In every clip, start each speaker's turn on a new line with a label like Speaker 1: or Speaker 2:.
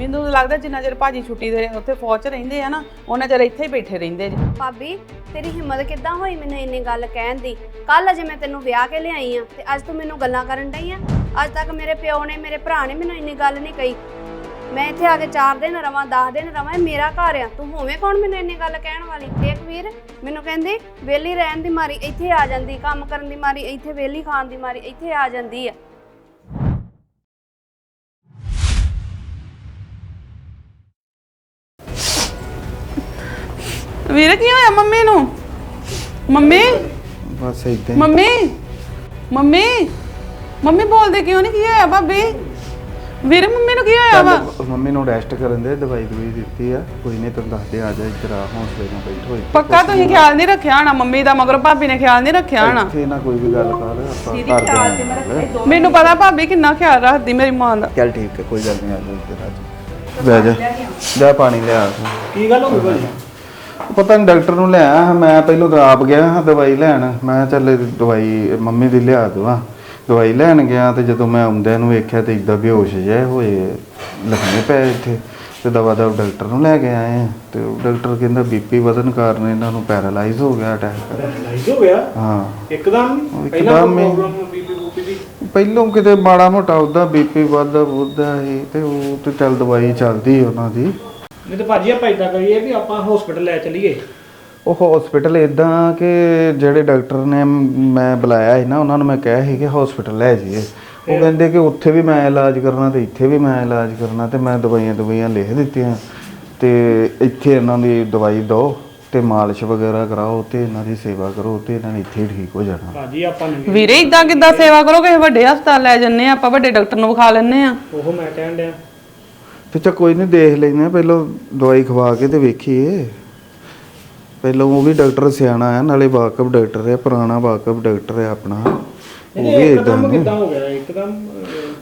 Speaker 1: ਮੈਨੂੰ ਤਾਂ ਲੱਗਦਾ ਜਿੰਨਾ ਚਿਰ ਭਾਜੀ ਛੁੱਟੀ ਦੇ ਉੱਥੇ ਫੌਜ 'ਚ ਰਹਿੰਦੇ ਆ ਨਾ, ਉਹਨਾਂ ਚਿਰ ਇੱਥੇ ਹੀ ਬੈਠੇ ਰਹਿੰਦੇ ਜੀ।
Speaker 2: ਭਾਬੀ, ਤੇਰੀ ਹਿੰਮਤ ਕਿੱਦਾਂ ਹੋਈ ਮੈਨੂੰ ਇੰਨੀ ਗੱਲ ਕਹਿਣ ਦੀ? ਕੱਲ ਅਜੇ ਮੈਂ ਤੈਨੂੰ ਵਿਆਹ ਕੇ ਲਿਆਈ ਆ ਤੇ ਅੱਜ ਤੂੰ ਮੈਨੂੰ ਗੱਲਾਂ ਕਰਨ ਡਈ ਆ? ਅੱਜ ਤੱਕ ਮੇਰੇ ਪਿਓ ਨੇ, ਮੇਰੇ ਭਰਾ ਨੇ ਮੈਨੂੰ ਇੰਨੀ ਗੱਲ ਨਹੀਂ ਕਹੀ। ਮੈਂ ਇੱਥੇ ਆ ਕੇ 4 ਦਿਨ ਰਵਾਂ 10 ਦਿਨ ਰਵਾਂ, ਇਹ ਮੇਰਾ ਘਰ ਆ। ਤੂੰ ਹੋਵੇਂ ਕੌਣ ਮੈਨੂੰ ਇੰਨੀ ਗੱਲ ਕਹਿਣ ਵਾਲੀ? ਦੇਖ ਵੀਰ, ਮੈਨੂੰ ਕਹਿੰਦੀ, ਵਿਹਲੀ ਰਹਿਣ ਦੀ ਮਾਰੀ, ਇੱਥੇ ਆ ਜਾਂਦੀ, ਕੰਮ ਕਰਨ ਦੀ ਮਾਰੀ, ਇੱਥੇ ਵਿਹਲੀ ਖਾਣ ਦੀ ਮਾਰੀ, ਇੱਥੇ ਆ ਜਾਂਦੀ ਆ।
Speaker 1: ਵੀਰੇ ਕੀ ਹੋਇਆ ਮੰਮੀ ਨੂੰ? ਮੰਮੀ?
Speaker 3: ਬਸ ਇਦਾਂ ਹੀ।
Speaker 1: ਮੰਮੀ? ਮੰਮੀ? ਮੰਮੀ ਬੋਲਦੇ ਕਿਉਂ ਨਹੀਂ ਕੀ ਹੋਇਆ ਭਾਬੀ? ਵੀਰੇ ਮੰਮੀ ਨੂੰ ਕੀ ਹੋਇਆ ਵਾ?
Speaker 3: ਚੱਲ ਮੰਮੀ ਨੂੰ ਰੈਸਟ ਕਰਨ ਦੇ ਦਵਾਈ ਦਵਾਈ ਦਿੱਤੀ ਆ। ਕੋਈ ਨਹੀਂ ਤੈਨੂੰ ਦੱਸ ਦੇ ਆ ਜਾ ਇੱਧਰ ਆ ਹੌਸਲੇ ਨਾਲ ਬੈਠੋ ਇੱਥੇ।
Speaker 1: ਪੱਕਾ ਤੁਸੀਂ ਖਿਆਲ ਨਹੀਂ ਰੱਖਿਆ ਹੋਣਾ ਮੰਮੀ ਦਾ ਮਗਰ ਭਾਬੀ ਨੇ ਖਿਆਲ ਨਹੀਂ ਰੱਖਿਆ ਹੋਣਾ।
Speaker 3: ਇੱਥੇ ਨਾ ਕੋਈ ਵੀ ਗੱਲ ਕਰ ਆਪਾਂ ਘਰ ਦੇ ਨਾਲ
Speaker 1: ਮੈਨੂੰ ਪਤਾ ਭਾਬੀ ਕਿੰਨਾ ਖਿਆਲ ਰੱਖਦੀ ਮੇਰੀ ਮਾਂ ਦਾ।
Speaker 3: ਚੱਲ ਠੀਕ ਹੈ ਕੋਈ ਗੱਲ ਨਹੀਂ ਆ ਜਾ ਇੱਧਰ ਆ ਜਾ। ਬਹਿ ਜਾ। ਜਾ ਪਾਣੀ ਲਿਆ।
Speaker 4: ਕੀ ਗੱਲ ਹੋ ਗਈ ਭਾਜੀ?
Speaker 3: ਪਤਾ ਨਹੀਂ ਡਾਕਟਰ ਨੂੰ ਲਿਆ ਮੈਂ ਪਹਿਲਾਂ ਤਾਂ ਆਪ ਗਿਆ ਹਾਂ ਦਵਾਈ ਲੈਣ। ਮੈਂ ਕਿਹਾ ਚੱਲ ਦਵਾਈ ਮੰਮੀ ਦੀ ਲਿਆ ਦਵਾਂ ਦਵਾਈ ਲੈਣ ਗਿਆ ਤੇ ਜਦੋਂ ਮੈਂ ਆਉਂਦਿਆਂ ਨੂੰ ਵੇਖਿਆ ਤੇ ਇਦਾਂ ਬੇਹੋਸ਼ ਜਿਹੇ ਹੋਏ ਲੱਗਣੇ ਪਏ ਇੱਥੇ। ਤੇ ਦਵਾ ਦਾ ਡਾਕਟਰ ਨੂੰ ਲੈ ਕੇ ਆਏ ਆ। ਤੇ ਉਹ ਡਾਕਟਰ ਕਹਿੰਦਾ ਬੀਪੀ ਵਧਨ ਕਾਰਨ ਇਹਨਾਂ ਨੂੰ ਪੈਰਾਲਾਈਜ਼ ਹੋ ਗਿਆ ਅਟੈਕ।
Speaker 4: ਲਾਈਟ ਹੋ ਗਿਆ?
Speaker 3: ਹਾਂ।
Speaker 4: ਇੱਕਦਮ ਹੀ? ਪਹਿਲਾਂ
Speaker 3: ਇੱਕਦਮ ਹੀ।
Speaker 4: ਪ੍ਰੋਬਲਮ ਬੀਪੀ ਬੂਪੀ ਦੀ?
Speaker 3: ਪਹਿਲੋਂ ਕਿਤੇ ਮਾੜਾ ਮੋਟਾ ਉਹਦਾ ਬੀਪੀ ਵੱਧਦਾ ਬੁੱਧਦਾ ਸੀ ਤੇ ਉਹ ਤੇ ਚੱਲ ਦਵਾਈ ਚੱਲਦੀ ਉਹਨਾਂ ਦੀ।
Speaker 4: ਨਹੀਂ ਤੇ ਭਾਜੀ ਆਪਾਂ ਇਦਾਂ ਕਰੀਏ ਵੀ ਆਪਾਂ ਹਸਪੀਟਲ ਲੈ ਚਲੀਏ।
Speaker 3: ਉਹ ਹਸਪੀਟਲ ਇਦਾਂ ਕਿ ਜਿਹੜੇ ਡਾਕਟਰ ਨੇ ਮੈਂ ਬੁਲਾਇਆ ਸੀ ਨਾ ਉਹਨਾਂ ਨੂੰ ਮੈਂ ਕਿਹਾ ਸੀ ਕਿ ਹਸਪੀਟਲ ਲੈ ਜਾਈਏ। ਉਹ ਕਹਿੰਦੇ ਕਿ ਉੱਥੇ ਵੀ ਮੈਂ ਇਲਾਜ ਕਰਨਾ ਤੇ ਇੱਥੇ ਵੀ ਮੈਂ ਇਲਾਜ ਕਰਨਾ ਤੇ ਮੈਂ ਦਵਾਈਆਂ ਦਵਾਈਆਂ ਲਿਖ ਦਿੱਤੀਆਂ। ਤੇ ਇੱਥੇ ਇਹਨਾਂ ਦੀ ਦਵਾਈ ਦਿਓ ਤੇ ਮਾਲਿਸ਼ ਵਗੈਰਾ ਕਰਾਓ ਤੇ ਇਹਨਾਂ ਦੀ ਸੇਵਾ ਕਰੋ ਤੇ ਇਹਨਾਂ ਨੇ ਇੱਥੇ ਹੀ ਠੀਕ ਹੋ ਜਾਣਾ।
Speaker 4: ਭਾਜੀ ਆਪਾਂ ਨੇ
Speaker 1: ਵੀਰੇ ਇਦਾਂ ਕਿੱਦਾਂ ਸੇਵਾ ਕਰੋ ਕਿਸੇ ਵੱਡੇ ਹਸਪਤਾਲ ਲੈ ਜੰਨੇ ਆ ਆਪਾਂ ਵੱਡੇ ਡਾਕਟਰ ਨੂੰ ਵਿਖਾ ਲੈਣੇ ਆ
Speaker 4: ਉਹ ਮੈਂ ਕਹਿਣ ਡਿਆ।
Speaker 3: ਤੇ ਚਾ ਕੋਈ ਨਹੀਂ ਦੇਖ ਲੈਂਦੇ ਆ ਪਹਿਲਾਂ ਦਵਾਈ ਖਵਾ ਕੇ ਤੇ ਵੇਖੀਏ। ਪਹਿਲਾਂ ਉਹ ਵੀ ਡਾਕਟਰ ਸਿਆਣਾ ਹੈ ਨਾਲੇ ਵਾਕਫ ਡਾਕਟਰ ਹੈ ਪੁਰਾਣਾ ਵਾਕਫ ਡਾਕਟਰ ਹੈ ਆਪਣਾ। ਉਹ ਵੀ
Speaker 4: ਇਹ
Speaker 3: ਇਦਾਂ
Speaker 4: ਇੱਕਦਮ
Speaker 3: ਨਹੀਂ
Speaker 4: ਕਿੱਦਾਂ ਹੋ ਗਿਆ? ਇੱਕਦਮ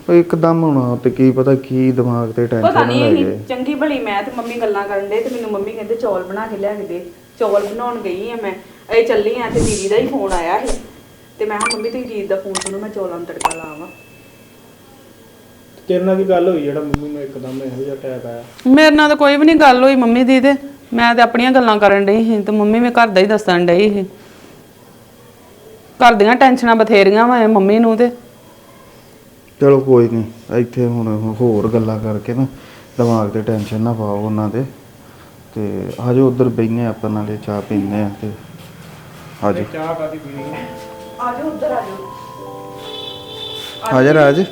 Speaker 3: ਉਹ ਇੱਕਦਮ ਹੋਣਾ ਤੇ ਕੀ ਪਤਾ ਕੀ ਦਿਮਾਗ ਤੇ
Speaker 1: ਪਤਾ
Speaker 3: ਟੈਨਸ਼ਨ
Speaker 1: ਨਹੀਂ
Speaker 3: ਲੈ ਗਏ।
Speaker 1: ਚੰਗੀ ਭਲੀ ਮੈਂ ਤੇ ਮੰਮੀ ਗੱਲਾਂ ਕਰਨ ਦੇ ਤੇ ਮੈਨੂੰ ਮੰਮੀ ਕਹਿੰਦੇ ਚੌਲ ਬਣਾ ਕੇ ਲਿਆ ਕੇ ਦੇ। ਚੌਲ ਬਣਾਉਣ ਗਈ ਆ ਮੈਂ। ਇਹ ਚੱਲੀ ਆ ਤੇ ਦੀਦੀ ਦਾ ਹੀ ਫੋਨ ਆਇਆ ਸੀ। ਤੇ ਮੈਂ ਕਿਹਾ ਮੰਮੀ ਤੁਸੀਂ ਜੀਤ ਦਾ ਫੋਨ ਸੁਣੋ ਮੈਂ ਚੌਲਾਂ ਨੂੰ ਤੜਕਾ ਲਾਵਾਂ।
Speaker 4: ਤੇਰੇ ਨਾਲ ਵੀ ਗੱਲ ਹੋਈ ਜਿਹੜਾ ਮੰਮੀ ਨੂੰ ਇੱਕਦਮ ਇਹੋ ਜਿਹਾ ਅਟੈਕ ਆਇਆ?
Speaker 1: ਮੇਰੇ ਨਾਲ ਤਾਂ ਕੋਈ ਵੀ ਨਹੀਂ ਗੱਲ ਹੋਈ ਮੰਮੀ ਦੀ ਤੇ। ਮੈਂ ਤੇ ਆਪਣੀਆਂ ਗੱਲਾਂ ਕਰਨ ਡਈ ਸੀ ਤੇ ਮੰਮੀ ਵੀ ਘਰ ਦਾ ਹੀ ਦੱਸਣ ਡਈ ਸੀ। ਘਰ ਦੀਆਂ ਟੈਨਸ਼ਨਾਂ ਬਥੇਰੀਆਂ ਵਾ ਮੰਮੀ ਨੂੰ ਤੇ।
Speaker 3: ਚਲੋ ਕੋਈ ਨਹੀਂ ਇੱਥੇ ਹੁਣ ਹੋਰ ਗੱਲਾਂ ਕਰਕੇ ਨਾ ਦਿਮਾਗ ਤੇ ਟੈਨਸ਼ਨ ਨਾ ਪਾਓ ਉਹਨਾਂ ਦੇ ਤੇ ਆਜੋ ਉਧਰ ਬੈਠਨੇ ਆਪਾਂ ਨਾਲੇ ਚਾਹ ਪੀਨੇ ਆ ਤੇ ਆਜੋ।
Speaker 4: ਚਾਹ ਕਾਦੀ ਪੀਣੀ?
Speaker 1: ਆਜੋ ਉੱਧਰ ਆਜੋ।
Speaker 3: ਹਾਜ਼ਰ ਰਾਜ।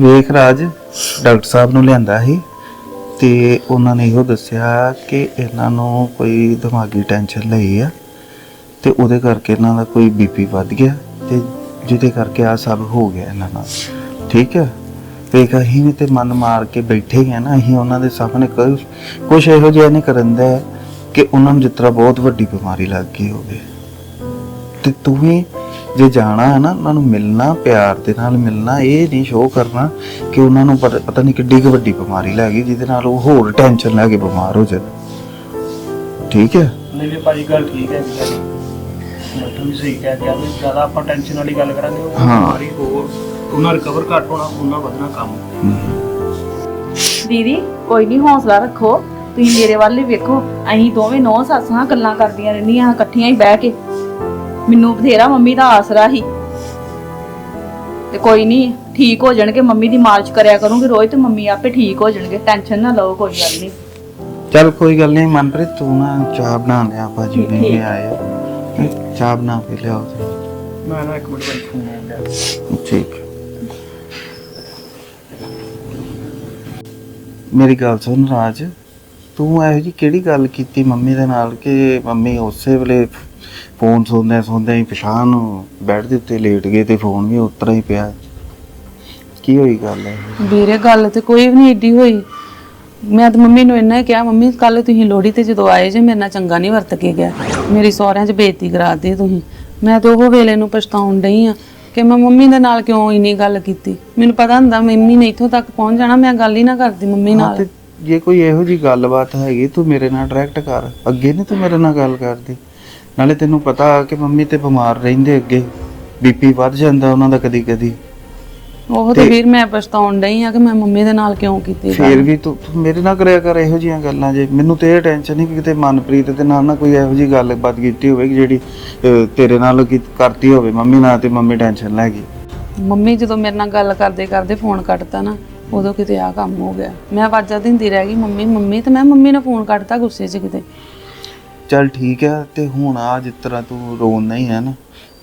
Speaker 3: ਵੇਖ ਰਾਜ, ਡਾਕਟਰ ਸਾਹਿਬ ਨੂੰ ਲਿਆਂਦਾ ਸੀ ਤੇ ਉਹਨਾਂ ਨੇ ਇਹੋ ਦੱਸਿਆ ਕਿ ਇਹਨਾਂ ਨੂੰ ਕੋਈ ਦਿਮਾਗੀ ਟੈਨਸ਼ਨ ਲਈ ਆ ਤੇ ਉਹਦੇ ਕਰਕੇ ਇਹਨਾਂ ਦਾ ਕੋਈ ਬੀਪੀ ਵੱਧ ਗਿਆ ਤੇ ਜਿਹਦੇ ਕਰਕੇ ਆ ਸਭ ਹੋ ਗਿਆ ਇਹਨਾਂ ਨਾਲ। ਠੀਕ ਹੈ ਵੇਖ ਅਸੀਂ ਵੀ ਤੇ ਮਨ ਮਾਰ ਕੇ ਬੈਠੇ ਹੀ ਆ ਨਾ, ਅਸੀਂ ਉਹਨਾਂ ਦੇ ਸਾਹਮਣੇ ਕੁਝ ਇਹੋ ਜਿਹਾ ਨਹੀਂ ਕਰਨ ਦਾ ਕਿ ਉਹਨਾਂ ਨੂੰ ਜਿਸ ਤਰ੍ਹਾਂ ਬਹੁਤ ਵੱਡੀ ਬਿਮਾਰੀ ਲੱਗ ਗਈ ਹੋਵੇ। ਤੇ ਤੂੰ ਵੀ ਜੇ ਜਾਣਾ ਹੈ ਨਾ ਉਹਨਾਂ ਨੂੰ ਮਿਲਣਾ ਪਿਆਰ ਦੇ ਨਾਲ ਮਿਲਣਾ ਇਹ ਨਹੀਂ ਸ਼ੋਅ ਕਰਨਾ ਕਿ ਉਹਨਾਂ ਨੂੰ ਪਤਾ ਨਹੀਂ ਕਿੱਡੀ ਕੁ ਵੱਡੀ ਬਿਮਾਰੀ ਲੱਗ ਗਈ ਜਿਹਦੇ ਨਾਲ ਉਹ ਹੋਰ ਟੈਨਸ਼ਨ ਲੈ ਕੇ ਬਿਮਾਰ ਹੋ ਜਾਣ। ਠੀਕ ਹੈ?
Speaker 4: ਨਹੀਂ ਨਹੀਂ ਭਾਜੀ ਗੱਲ ਠੀਕ ਹੈ ਜੀ ਡਾਕਟਰ ਵੀ ਸਹੀ ਕਹਿ ਗਿਆ ਵੀ ਜ਼ਿਆਦਾ ਆਪਾਂ ਟੈਨਸ਼ਨ ਵਾਲੀ ਗੱਲ ਕਰਾਂਗੇ ਉਹ
Speaker 3: ਹਾਂ।
Speaker 4: ਬਿਮਾਰੀ ਹੋਰ ਉਹਨਾਂ ਰਿਕਵਰ ਘੱਟ ਹੋਣਾ ਉਹਨਾਂ ਵਧਣਾ ਕੰਮ।
Speaker 5: ਦੀਦੀ ਕੋਈ ਨਹੀਂ ਹੌਸਲਾ ਰੱਖੋ। ਤੁਸੀਂ ਮੇਰੇ ਵੱਲ ਹੀ ਵੇਖੋ। ਅਸੀਂ ਦੋਵੇਂ ਨੌ ਸੱਸਾਂ ਗੱਲਾਂ ਕਰਦੀਆਂ ਰਹਿੰਦੀਆਂ ਇਕੱਠੀਆਂ ਹੀ ਬਹਿ ਕੇ। ਮੈਨੂੰ ਬਥੇਰਾ ਮੰਮੀ ਦਾ ਆਸਰਾ ਹੀ ਤੇ ਕੋਈ ਨਹੀਂ ਠੀਕ ਹੋ ਜਾਣਗੇ ਮੰਮੀ ਦੀ ਮਾਲਿਸ਼ ਕਰਿਆ ਕਰੂੰਗੀ ਰੋਜ਼ ਤੇ ਮੰਮੀ ਆਪੇ ਠੀਕ ਹੋ ਜਾਣਗੇ ਟੈਨਸ਼ਨ ਨਾ ਲਓ ਕੋਈ ਗੱਲ ਨਹੀਂ
Speaker 3: ਚੱਲ ਕੋਈ ਗੱਲ ਨਹੀਂ ਮਨਪ੍ਰੀਤ ਤੂੰ ਨਾ ਚਾਹ ਬਣਾ ਲਿਆ ਭਾਜੀ ਨੇ ਵੀ ਆਏ ਆ। ਚਾਹ ਬਣਾ ਕੇ ਲਿਆਓ ਤੇ।
Speaker 4: ਮੈਂ ਨਾ ਇੱਕ ਮਿੰਟ ਫੋਨ ਆਉਂਦਾ
Speaker 3: ਠੀਕ। ਮੇਰੀ ਗੱਲ ਸੁਣ ਰਾਜ ਤੂੰ ਇਹੋ ਜੀ ਕਿਹੜੀ ਗੱਲ ਕੀਤੀ ਮੰਮੀ ਦੇ ਨਾਲ ਕਿ ਮੰਮੀ ਉਸੇ ਵੇਲੇ ਫੋਨ ਸੁਣਦੇ ਸੁਣਦੇ ਹੀ ਪਛਾਣ ਬੈੱਡ ਦੇ ਉੱਤੇ ਲੇਟ ਗਏ ਤੇ ਫੋਨ ਵੀ ਉਤਰਾ ਹੀ ਪਿਆ। ਕੀ ਹੋਈ ਗੱਲ ਹੈ?
Speaker 1: ਵੀਰੇ ਗੱਲ ਤੇ ਕੋਈ ਵੀ ਨਹੀਂ ਏਡੀ ਹੋਈ। ਮੈਂ ਤਾਂ ਮੰਮੀ ਨੂੰ ਇੰਨਾ ਹੀ ਕਿਹਾ ਮੰਮੀ ਕੱਲ ਤੁਸੀਂ ਲੋਹੜੀ ਤੇ ਜਦੋਂ ਆਏ ਜੇ ਮੇਰੇ ਨਾਲ ਚੰਗਾ ਨਹੀਂ ਵਰਤ ਕੇ ਗਿਆ। ਮੇਰੀ ਸਹੁਰਿਆਂ 'ਚ ਬੇਇੱਜ਼ਤੀ ਕਰਾਤੀ ਤੁਸੀਂ। ਮੈਂ ਤਾਂ ਉਹ ਵੇਲੇ ਨੂੰ ਪਛਤਾਉਣ ਡਈ ਆ ਕਿ ਮੈਂ ਮੰਮੀ ਦੇ ਨਾਲ ਕਿਉਂ ਇੰਨੀ ਗੱਲ ਕੀਤੀ। ਮੈਨੂੰ ਪਤਾ ਹੁੰਦਾ ਮੰਮੀ ਨੇ ਇੱਥੋਂ ਤੱਕ ਪਹੁੰਚ ਜਾਣਾ ਮੈਂ ਗੱਲ ਹੀ ਨਾ ਕਰਦੀ ਮੰਮੀ ਨਾਲ।
Speaker 3: ਤੇ ਜੇ ਕੋਈ ਇਹੋ ਜੀ ਗੱਲਬਾਤ ਹੈਗੀ ਤੂੰ ਮੇਰੇ ਨਾਲ ਡਾਇਰੈਕਟ ਕਰ। ਅੱਗੇ ਨਹੀਂ ਤੂੰ ਮੇਰੇ ਨਾਲ ਗੱਲ ਕਰਦੀ। ਨਾਲੇ ਤੈਨੂੰ ਪਤਾ ਕਿ ਮੰਮੀ ਤੇ ਬਿਮਾਰ ਰਹਿੰਦੇ ਅੱਗੇ। ਬੀਪੀ ਵੱਧ ਜਾਂਦਾ ਉਹਨਾਂ ਦਾ ਕਦੀ ਕਦੀ
Speaker 1: ਉਹ ਤੇ ਵੀਰ ਮੈਂ ਪਛਤਾਉਣ ਡਈ ਆ ਕਿ ਮੈਂ ਮੰਮੀ ਦੇ ਨਾਲ ਕਿਉਂ ਕੀਤੀ ਗੱਲ।
Speaker 3: ਫੇਰ ਵੀ ਤੂੰ ਤੂੰ ਮੇਰੇ ਨਾਲ ਕਰਿਆ ਕਰ ਇਹੋ ਜੀਆਂ ਗੱਲਾਂ ਜੇ। ਮੈਨੂੰ ਤੇ ਇਹ ਟੈਨਸ਼ਨ ਨਹੀਂ ਕਿ ਕਿਤੇ ਮਨਪ੍ਰੀਤ ਦੇ ਨਾਲ ਨਾ ਕੋਈ ਇਹੋ ਜੀ ਗੱਲਬਾਤ ਕੀਤੀ ਹੋਵੇ ਕਿ ਜਿਹੜੀ ਅਹ, ਤੇਰੇ ਨਾਲ ਕੀ- ਕਰਤੀ ਹੋਵੇ। ਮੰਮੀ ਨਾਲ ਤੇ ਮੰਮੀ ਟੈਨਸ਼ਨ ਲੈ ਗਈ।
Speaker 1: ਮੰਮੀ ਜਦੋਂ ਮੇਰੇ ਨਾਲ ਗੱਲ ਕਰਦੇ ਕਰਦੇ ਫੋਨ ਕੱਟਤਾ ਨਾ ਉਦੋਂ ਕਿਤੇ ਆ ਕੰਮ ਹੋ ਗਿਆ। ਮੈਂ ਆਵਾਜ਼ਾਂ ਦਿੰਦੀ ਰਹਿ ਗਈ ਮੰਮੀ ਮੰਮੀ ਤੇ ਮੈਂ ਮੰਮੀ ਨੇ ਫੋਨ ਕੱਟਤਾ ਗੁੱਸੇ 'ਚ ਕਿਤੇ।
Speaker 3: ਚੱਲ ਠੀਕ ਆ ਤੇ ਹੁਣ ਆ ਜਿਸ ਤਰ੍ਹਾਂ ਤੂੰ ਰੋਣਾ ਹੀ ਹੈ ਨਾ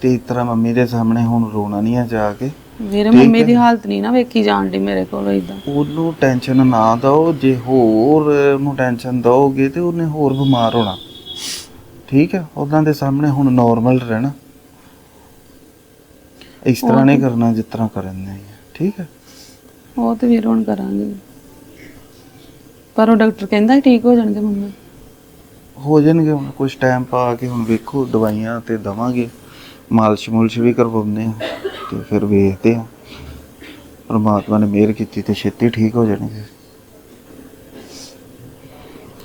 Speaker 3: ਤੇ ਇਸ ਤਰ੍ਹਾਂ ਮੰਮੀ ਦੇ ਸਾਹਮਣੇ ਹੁਣ ਰੋਣਾ ਨਹੀਂ ਆ ਜਾ ਕੇ।
Speaker 1: ਮੇਰੇ
Speaker 3: ਠੀਕ
Speaker 1: ਮੰਮੀ
Speaker 3: ਹੈ।
Speaker 1: ਦੀ ਹਾਲਤ ਨਹੀਂ ਨਾ ਵੇਖੀ ਜਾਣ ਦੀ ਮੇਰੇ ਕੋਲ ਇਦਾਂ
Speaker 3: ਉਹਨੂੰ ਟੈਨਸ਼ਨ ਨਾ ਦਿਓ ਜੇ ਹੋਰ ਉਹਨੂੰ ਟੈਨਸ਼ਨ ਦਓਗੇ ਤੇ ਉਹਨੇ ਹੋਰ ਬਿਮਾਰ ਹੋਣਾ। ਠੀਕ ਹੈ ਉਹਨਾਂ ਦੇ ਸਾਹਮਣੇ ਹੁਣ ਨਾਰਮਲ ਰਹਿਣਾ। ਇਸ ਤਰ੍ਹਾਂ ਨਹੀਂ ਕਰਨਾ ਜਿਸ ਤਰ੍ਹਾਂ ਕਰਨ ਨੇ ਠੀਕ ਹੈ
Speaker 1: ਉਹ ਤੇ ਵੀਰ ਹੁਣ ਕਰਾਂਗੇ। ਪਰ ਉਹ ਡਾਕਟਰ ਕਹਿੰਦਾ ਸੀ ਠੀਕ ਹੋ ਜਾਣਗੇ ਮੰਮੀ।
Speaker 3: ਹੋ ਜਾਣਗੇ ਹੁਣ ਕੁਝ ਟਾਈਮ ਪਾ ਕੇ ਹੁਣ ਵੇਖੋ, ਦਵਾਈਆਂ ਤੇ ਦਵਾਂਗੇ। ਮਾਲਸ਼ ਮੁਲਸ਼ ਵੀ ਕਰਵਾਉਂਦੇ ਆ ਤੇ ਫਿਰ ਵੇਖਦੇ ਆ ਪਰਮਾਤਮਾ ਨੇ ਮਿਹਰ ਕੀਤੀ ਤੇ ਛੇਤੀ ਠੀਕ ਹੋ ਜਾਣਗੇ।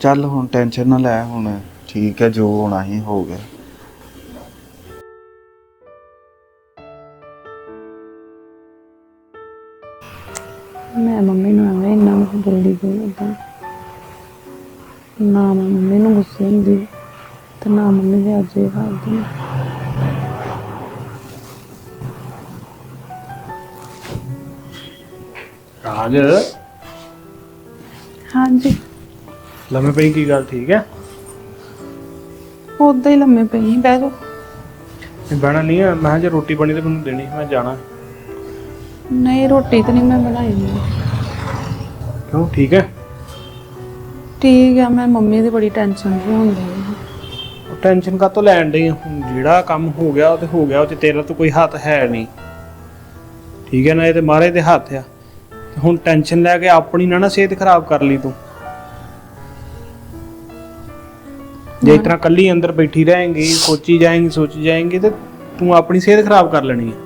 Speaker 3: ਚੱਲ ਹੁਣ ਟੈਨਸ਼ਨ ਨਾ ਲੈ, ਹੁਣ ਠੀਕ ਹੈ, ਜੋ ਹੋਣਾ ਹੀ ਹੋ ਗਿਆ।
Speaker 1: ਮੈਂ ਮੰਮੀ ਨੂੰ ਐਵੇਂ ਇੰਨਾ ਮੈਂ ਬੋਲਦੀ। ਪਈ ਨਾ ਮੰਮੀ ਨੂੰ ਗੁੱਸੇ ਹੁੰਦੀ ਤੇ ਨਾ ਮੰਮੀ ਦੇ ਅੱਜ ਇਹ ਹਾਲ ਦੀ।
Speaker 4: ਰਾਜ।
Speaker 1: ਹਾਂਜੀ।
Speaker 4: ਲੰਮੇ ਪਈ ਕੀ ਗੱਲ ਠੀਕ ਹੈ?
Speaker 1: ਉਦਾਂ ਹੀ ਲੰਮੇ ਪਈ ਸੀ, ਬਹਿ ਜਾਓ
Speaker 4: ਨਹੀਂ ਬਣਾ ਨਹੀਂ ਆ ਮੈਂ ਕਿਹਾ ਜੇ ਰੋਟੀ ਬਣੀ ਤੇ ਮੈਨੂੰ ਦੇਣੀ ਮੈਂ ਜਾਣਾ।
Speaker 1: ਨਹੀਂ ਰੋਟੀ ਤਾਂ ਨਹੀਂ ਮੈਂ ਬਣਾਈ। ਨਹੀਂ
Speaker 4: ਕਿਉਂ ਠੀਕ ਹੈ?
Speaker 1: ਠੀਕ ਆ, ਮੈਂ ਮੰਮੀ ਦੀ ਬੜੀ ਟੈਨਸ਼ਨ ਜਿਹੀ ਹੁੰਦੀ ਹੈ
Speaker 4: ਟੈਨਸ਼ਨ ਕਾਤੋਂ ਲੈਣ ਡਈ ਆ? ਹੁਣ ਜਿਹੜਾ ਕੰਮ ਹੋ ਗਿਆ, ਉਹ ਤੇ ਹੋ ਗਿਆ, ਉਹ ਤੇ ਤੇਰਾ ਤਾਂ ਕੋਈ ਹੱਥ ਹੈ ਨਹੀਂ। ਠੀਕ ਹੈ ਨਾ, ਇਹ ਤੇ ਮਾਰੇ ਦੇ ਹੱਥ ਆ। ਤੇ ਹੁਣ ਟੈਨਸ਼ਨ ਲੈ ਕੇ ਆਪਣੀ ਨਾ ਨਾ ਸਿਹਤ ਖਰਾਬ ਕਰ ਲਈ ਤੂੰ। ਜੇ ਇਸ ਤਰ੍ਹਾਂ ਕੱਲੀ ਅੰਦਰ ਬੈਠੀ ਰਹੇਂਗੀ, ਸੋਚੀ ਜਾਏਂਗੀ ਸੋਚੀ ਜਾਏਂਗੀ, ਤੇ ਤੂੰ ਆਪਣੀ ਸਿਹਤ ਖਰਾਬ ਕਰ ਲੈਣੀ ਹੈ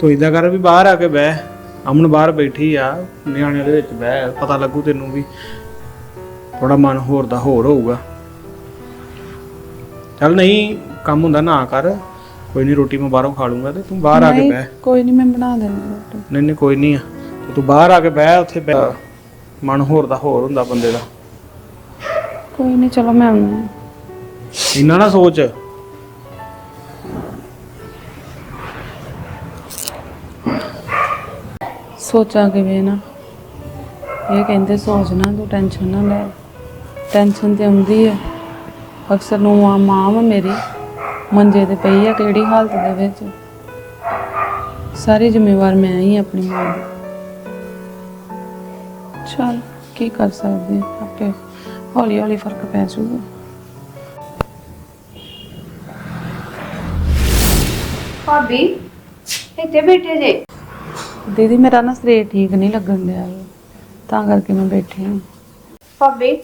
Speaker 4: ਤੂੰ ਇਦਾਂ ਕਰ ਵੀ ਬਾਹਰ ਆ ਕੇ ਬਹਿ। ਅਮਨ ਬਾਹਰ ਬੈਠੀ ਆ ਨਿਆਣਿਆਂ ਦੇ ਵਿੱਚ ਬਹਿ ਪਤਾ ਲੱਗੂ ਤੈਨੂੰ ਵੀ ਥੋੜਾ ਮਨ ਹੋਰ ਦਾ ਹੋਰ ਹੋਊਗਾ। ਚੱਲ ਨਹੀਂ ਕੰਮ ਹੁੰਦਾ ਨਾ ਕਰ ਕੋਈ ਨਹੀਂ ਰੋਟੀ ਮੈਂ ਬਾਹਰੋਂ ਖਾ ਲੂੰਗਾ ਤੇ ਤੂੰ ਬਾਹਰ ਆ ਕੇ ਬਹਿ।
Speaker 1: ਕੋਈ ਨਹੀਂ ਮੈਂ ਬਣਾ ਦਿੰਦੀ ਰੋਟੀ।
Speaker 4: ਨਹੀਂ ਨਹੀਂ ਕੋਈ ਨਹੀਂ ਆ। ਤੇ ਤੂੰ ਬਾਹਰ ਆ ਕੇ ਬਹਿ ਉੱਥੇ ਬਹਿ। ਮਨ ਹੋਰ ਦਾ ਹੋਰ ਹੁੰਦਾ ਬੰਦੇ ਦਾ।
Speaker 1: ਕੋਈ ਨਹੀਂ ਚਲੋ ਮੈਂ ਆਉਂਦੀ।
Speaker 4: ਇੰਨਾ ਨਾ ਸੋਚ।
Speaker 1: ਸੋਚਾਂ ਕਿਵੇਂ ਨਾ। ਇਹ ਕਹਿੰਦੇ, ਸੋਚ ਤੂੰ ਟੈਨਸ਼ਨ ਨਾ ਲੈ। ਟੈਨਸ਼ਨ ਤੇ ਆਉਂਦੀ ਹੈ ਅਕਸਰ ਨੂੰ ਆ, ਮਾਂ ਮੇਰੀ। ਮੰਜੇ ਤੇ ਪਈ ਆ, ਕਿਹੜੀ ਹਾਲਤ ਦੇ ਵਿੱਚ? ਸਾਰੀ ਜ਼ਿੰਮੇਵਾਰ ਮੈਂ ਹੀ ਆਪਣੀ ਮਾਂ ਦੀ। ਚਲ, ਕੀ ਕਰ ਸਕਦੇ ਆਪੇ। ਹੌਲੀ ਹੌਲੀ ਫ਼ਰਕ ਪੈ ਜਾਊਗਾ।
Speaker 2: ਭਾਬੀ, ਇੱਥੇ ਬੈਠੇ ਜੇ।
Speaker 1: ਦੀਦੀ ਮੇਰਾ ਨਾ ਸਰੀਰ ਠੀਕ ਨਹੀਂ ਲੱਗਣ ਡਿਆ ਵਾ। ਤਾਂ ਕਰਕੇ ਮੈਂ ਬੈਠੀ ਹਾਂ
Speaker 2: ਭਾਬੀ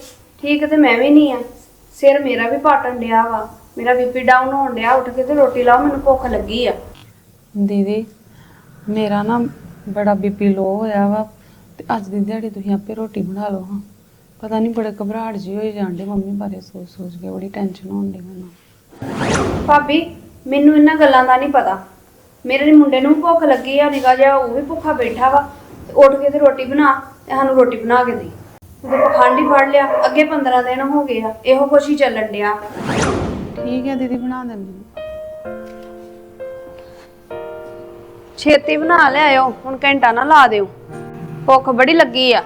Speaker 2: ਠੀਕ ਤੇ ਮੈਂ ਵੀ ਨਹੀਂ ਆ। ਸਿਰ ਮੇਰਾ ਵੀ ਪਾਟਣ ਡਿਆ ਵਾ ਮੇਰਾ ਬੀਪੀ ਡਾਊਨ ਹੋਣ ਡਿਆ ਉੱਠ ਕੇ ਤੇ ਰੋਟੀ ਲਾਓ ਮੈਨੂੰ ਭੁੱਖ ਲੱਗੀ ਆ।
Speaker 1: ਦੀਦੀ ਮੇਰਾ ਨਾ ਬੜਾ ਬੀਪੀ ਲੋ ਹੋਇਆ ਵਾ ਤੇ ਅੱਜ ਦੀ ਦਿਹਾੜੀ ਤੁਸੀਂ ਆਪੇ ਰੋਟੀ ਬਣਾ ਲਓ ਹਾਂ। ਪਤਾ ਨਹੀਂ ਬੜੇ ਘਬਰਾਹਟ ਜੀ ਹੋਈ ਜਾਂਦੇ ਮੰਮੀ ਬਾਰੇ ਸੋਚ ਸੋਚ ਕੇ ਬੜੀ ਟੈਨਸ਼ਨ ਹੋਣ ਡਈ ਮੈਨੂੰ।
Speaker 2: ਭਾਬੀ ਮੈਨੂੰ ਇਹਨਾਂ ਗੱਲਾਂ ਦਾ ਨਹੀਂ ਪਤਾ। ਮੇਰੇ ਮੁੰਡੇ ਨੂੰ ਵੀ ਭੁੱਖ ਲੱਗੀ ਆ ਨਿਕਾ ਜਿਹਾ ਉਹ ਵੀ ਭੁੱਖਾ ਬੈਠਾ ਵਾ। ਤੇ ਉੱਠ ਕੇ ਤੇ ਰੋਟੀ ਬਣਾ ਤੇ ਸਾਨੂੰ ਰੋਟੀ ਬਣਾ ਕੇ ਦੇ। ਤੇ ਪਖੰਡ ਹੀ ਫੜ ਲਿਆ ਅੱਗੇ 15 ਦਿਨ ਹੋ ਗਏ ਆ ਇਹੋ ਕੁਛ ਹੀ ਚੱਲਣ ਡਿਆ।
Speaker 1: ਠੀਕ ਹੈ ਦੀਦੀ ਬਣਾ ਦਿੰਦੀ
Speaker 2: ਛੇਤੀ ਬਣਾ ਲਿਆਇਓ ਹੁਣ ਘੰਟਾ ਨਾ ਲਾ ਦਿਓ। ਭੁੱਖ ਬੜੀ ਲੱਗੀ ਆ।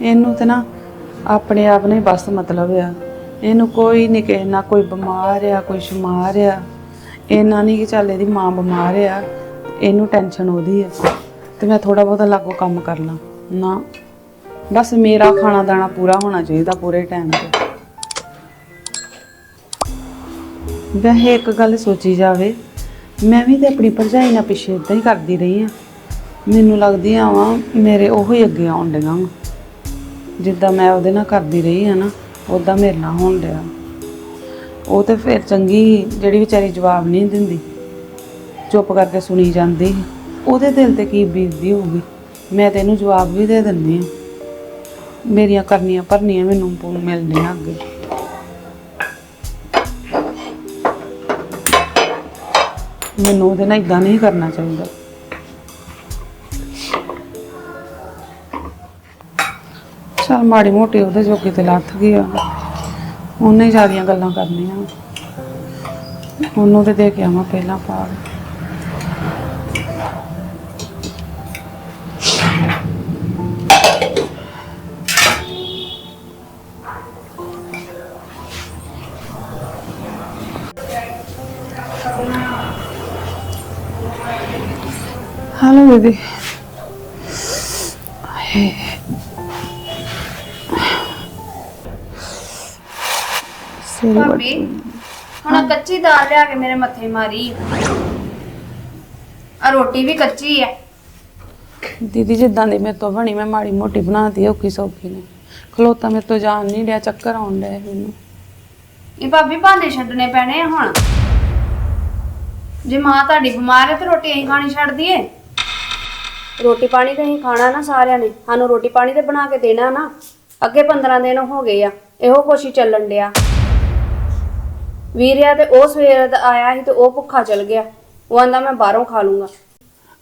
Speaker 1: ਇਹਨੂੰ ਤੇ ਨਾ ਆਪਣੇ ਆਪ ਹੀ ਬਸ ਮਤਲਬ ਆ। ਇਹਨੂੰ ਕੋਈ ਨਹੀਂ ਕਿਸੇ ਨਾਲ ਕੋਈ ਬਿਮਾਰ ਆ, ਕੋਈ ਸ਼ੁਮਾਰ ਆ। ਇਹਨਾਂ ਨਹੀਂ ਕਿ ਚੱਲ ਇਹਦੀ ਮਾਂ ਬਿਮਾਰ ਆ, ਇਹਨੂੰ ਟੈਨਸ਼ਨ ਉਹਦੀ ਆ। ਤੇ ਮੈਂ ਥੋੜਾ ਬਹੁਤਾ ਲਾਗੋ ਕੰਮ ਕਰ ਲਾਂ। ਨਾ, ਬਸ ਮੇਰਾ ਖਾਣਾ ਦਾਣਾ ਪੂਰਾ ਹੋਣਾ ਚਾਹੀਦਾ ਪੂਰੇ ਟਾਈਮ ਤੇ। ਵੈਸੇ ਇੱਕ ਗੱਲ ਸੋਚੀ ਜਾਵੇ, ਮੈਂ ਵੀ ਤੇ ਆਪਣੀ ਭਰਜਾਈ ਨਾਲ ਪਿੱਛੇ ਇਦਾਂ ਹੀ ਕਰਦੀ ਰਹੀ ਆ। ਮੈਨੂੰ ਲੱਗਦੀ ਆ ਵਾ ਮੇਰੇ ਉਹੋ ਹੀ ਅੱਗੇ ਆਉਣ ਡੀਆਂ ਵਾਂ। ਜਿੱਦਾਂ ਮੈਂ ਉਹਦੇ ਨਾਲ ਕਰਦੀ ਰਹੀ ਆ ਨਾ। ਉਹਦਾ ਮੇਲਾ ਹੋਣ ਡਿਆ। ਉਹ ਤੇ ਫਿਰ ਚੰਗੀ ਜਿਹੜੀ ਵਿਚਾਰੀ ਜਵਾਬ ਨਹੀਂ ਦਿੰਦੀ, ਚੁੱਪ ਕਰਕੇ ਸੁਣੀ ਜਾਂਦੀ। ਉਹਦੇ ਦਿਲ ਤੇ ਕੀ ਬੀਤਦੀ ਹੋਊਗੀ? ਮੈਂ ਤੇ ਇਹਨੂੰ ਜਵਾਬ ਵੀ ਦੇ ਦਿੰਦੀ ਹਾਂ। ਮੇਰੀਆਂ ਕਰਨੀਆਂ ਭਰਨੀਆਂ ਮੈਨੂੰ ਪੂਰ ਮਿਲਣੀਆਂ ਅੱਗੇ। ਮੈਨੂੰ ਉਹਦੇ ਨਾਲ ਇਦਾਂ ਨਹੀਂ ਕਰਨਾ ਚਾਹੀਦਾ। ਚਲ ਮਾੜੀ ਮੋਟੀ ਉਹਦੇ ਜੋਗੀ ਤੇ ਲੱਥ ਗਈ ਆ। ਉਹਨੇ ਜਿਆਦੀਆਂ ਗੱਲਾਂ ਕਰਨੀਆਂ। ਉਹਨੂੰ ਤੇ ਦੇ ਕੇ ਆਵਾਂ ਪਹਿਲਾਂ ਪਾਲ ਹੈਲੋ ਦੀਦੀ। ਸਿਰ
Speaker 2: ਭਾਬੀ ਹੁਣ ਕੱਚੀ ਦਾਲ ਲਿਆ ਕੇ ਮੇਰੇ ਮੱਥੇ ਮਾਰੀ। ਆ ਰੋਟੀ ਵੀ ਕੱਚੀ ਹੈ
Speaker 1: ਦੀਦੀ ਜਿੱਦਾਂ ਦੀ ਮੇਰੇ ਤੋਂ ਬਣੀ ਮੈਂ ਮਾੜੀ ਮੋਟੀ ਬਣਾਤੀ ਔਖੀ ਸੌਖੀ ਨੇ। ਖਲੋਤਾ ਮੇਰੇ ਤੋਂ ਜਾਣ ਨਹੀਂ ਡਿਆ ਚੱਕਰ ਆਉਣ ਡਿਆ ਮੈਨੂੰ।
Speaker 2: ਇਹ ਭਾਬੀ ਭਾਂਡੇ ਛੱਡਣੇ ਪੈਣੇ ਆ ਹੁਣ। ਜੇ ਮਾਂ ਤੁਹਾਡੀ ਬਿਮਾਰ ਹੈ ਤੇ ਰੋਟੀ ਅਸੀਂ ਖਾਣੀ ਛੱਡ ਦਈਏ। ਰੋਟੀ ਪਾਣੀ ਤੇ ਅਸੀਂ ਖਾਣਾ ਨਾ ਸਾਰਿਆਂ ਨੇ। ਸਾਨੂੰ ਰੋਟੀ ਪਾਣੀ ਤੇ ਬਣਾ ਕੇ ਦੇਣਾ ਨਾ। ਅੱਗੇ 15 ਦਿਨ ਹੋ ਗਏ ਆ। ਇਹੋ ਕੁਛ ਹੀ ਚੱਲਣ ਡਿਆ। ਵੀਰਿਆ ਤੇ ਉਹ ਸਵੇਰ ਦਾ ਆਇਆ ਸੀ ਤੇ ਉਹ ਭੁੱਖਾ ਚਲ ਗਿਆ। ਉਹ ਆਂਦਾ ਮੈਂ ਬਾਹਰੋਂ ਖਾ ਲੂੰਗਾ।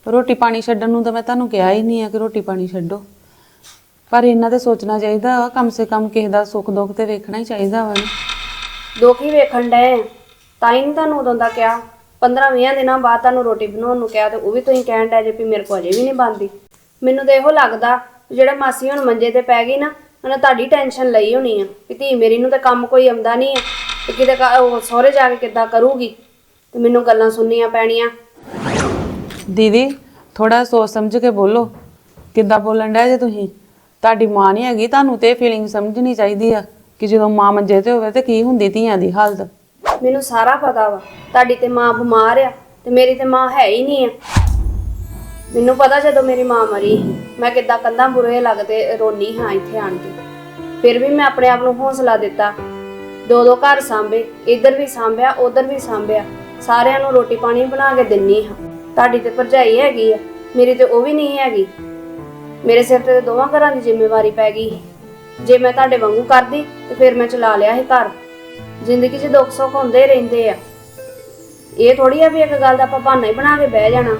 Speaker 1: ਰੋਟੀ ਪਾਣੀ ਛੱਡਣ ਨੂੰ ਤਾਂ ਮੈਂ ਤੁਹਾਨੂੰ ਕਿਹਾ ਹੀ ਨਹੀਂ ਆ ਕਿ ਰੋਟੀ ਪਾਣੀ ਛੱਡੋ। ਪਰ ਇਹਨਾਂ ਤੇ ਸੋਚਣਾ ਚਾਹੀਦਾ ਵਾ ਕਮ ਸੇ ਕਮ ਕਿਸੇ ਦਾ ਸੁੱਖ ਦੁੱਖ ਤੇ ਵੇਖਣਾ ਹੀ ਚਾਹੀਦਾ ਵਾ ਨਾ।
Speaker 2: ਵੇਖਣ ਡਏ ਆ। ਤਾਂ ਹੀ ਨਹੀਂ ਤੁਹਾਨੂੰ ਉਦੋਂ ਦਾ ਕਿਹਾ 15-20 ਦਿਨਾਂ ਬਾਅਦ ਤੁਹਾਨੂੰ ਰੋਟੀ ਬਣਾਉਣ ਨੂੰ ਕਿਹਾ ਤੇ ਉਹ ਵੀ ਤੁਸੀਂ ਕਹਿਣ ਡਏ ਜੇ ਵੀ ਮੇਰੇ ਕੋਲ ਅਜੇ ਵੀ ਨਹੀਂ ਬਣਦੀ। ਮੈਨੂੰ ਤਾਂ ਇਹੋ ਲੱਗਦਾ ਵੀ ਜਿਹੜਾ ਮਾਸੀ ਹੁਣ ਮੰਜੇ ਤੇ ਪੈ ਗਈ ਨਾ ਉਹਨੇ ਤੁਹਾਡੀ ਟੈਨਸ਼ਨ ਲਈ ਹੋਣੀ ਆ ਕਿ ਧੀ ਮੇਰੀ ਨੂੰ ਤਾਂ ਕੰਮ ਕੋਈ ਆਉਂਦਾ ਨਹੀਂ ਆ। ਤੇ ਕਿਤੇ ਕ- ਉਹ ਸਹੁਰੇ ਜਾ ਕੇ ਕਿੱਦਾਂ ਕਰੂਗੀ? ਤੇ ਮੈਨੂੰ ਗੱਲਾਂ ਸੁਣਨੀਆਂ ਪੈਣੀਆਂ।
Speaker 1: ਦੀਦੀ ਥੋੜਾ ਸੋਚ ਸਮਝ ਕੇ ਬੋਲੋ। ਕਿੱਦਾਂ ਬੋਲਣ ਡਿਆ ਜੇ ਤੁਸੀਂ? ਤੁਹਾਡੀ ਮਾਂ ਨਹੀਂ ਹੈਗੀ ਤੁਹਾਨੂੰ ਤੇ ਫੀਲਿੰਗ ਸਮਝਣੀ ਚਾਹੀਦੀ ਆ ਕਿ ਜਦੋਂ ਮਾਂ ਮੰਜੇ ਤੇ ਹੋਵੇ ਤੇ ਕੀ ਹੁੰਦੀ ਧੀਆਂ ਦੀ ਹਾਲਤ।
Speaker 2: ਮੈਨੂੰ ਸਾਰਾ ਪਤਾ ਵਾ। ਤੁਹਾਡੀ ਤੇ ਮਾਂ ਬਿਮਾਰ ਆ ਤੇ ਮੇਰੀ ਤੇ ਮਾਂ ਹੈ ਹੀ ਨਹੀਂ ਆ। ਮੈਨੂੰ ਪਤਾ ਜਦੋਂ ਮੇਰੀ ਮਾਂ ਮਰੀ ਸੀ, ਮੈਂ ਕਿੱਦਾਂ ਕੰਧਾਂ ਬੁਰੇ ਲੱਗਦੇ ਰੋਨੀ ਹਾਂ ਇੱਥੇ ਆਣ ਕੇ। ਫਿਰ ਵੀ ਮੈਂ ਆਪਣੇ ਆਪ ਨੂੰ ਹੌਸਲਾ ਦਿੱਤਾ। ਦੋ ਦੋ ਘਰ ਸਾਂਭੇ, ਇੱਧਰ ਵੀ ਸਾਂਭਿਆ, ਉਧਰ ਵੀ ਸਾਂਭਿਆ। ਸਾਰਿਆਂ ਨੂੰ ਰੋਟੀ ਪਾਣੀ ਬਣਾ ਕੇ ਦਿੰਨੀ ਹਾਂ। ਤੁਹਾਡੀ ਤੇ ਭਰਜਾਈ ਹੈਗੀ ਆ, ਮੇਰੀ ਤੇ ਉਹ ਵੀ ਨਹੀਂ ਹੈਗੀ। ਮੇਰੇ ਸਿਰ ਤੇ ਦੋਵਾਂ ਘਰਾਂ ਦੀ ਜ਼ਿੰਮੇਵਾਰੀ ਪੈ ਗਈ ਜੇ ਮੈਂ ਤੁਹਾਡੇ ਵਾਂਗੂ ਕਰਦੀ, ਤੇ ਫਿਰ ਮੈਂ ਚਲਾ ਲਿਆ ਸੀ ਘਰ। ਜ਼ਿੰਦਗੀ 'ਚ ਦੁੱਖ ਸੁੱਖ ਹੁੰਦੇ ਹੀ ਰਹਿੰਦੇ ਆ। ਇਹ ਥੋੜੀ ਆ ਵੀ ਇੱਕ ਗੱਲ ਦਾ ਆਪਾਂ ਬਹਾਨਾ ਹੀ ਬਣਾ ਕੇ ਬਹਿ ਜਾਣਾ।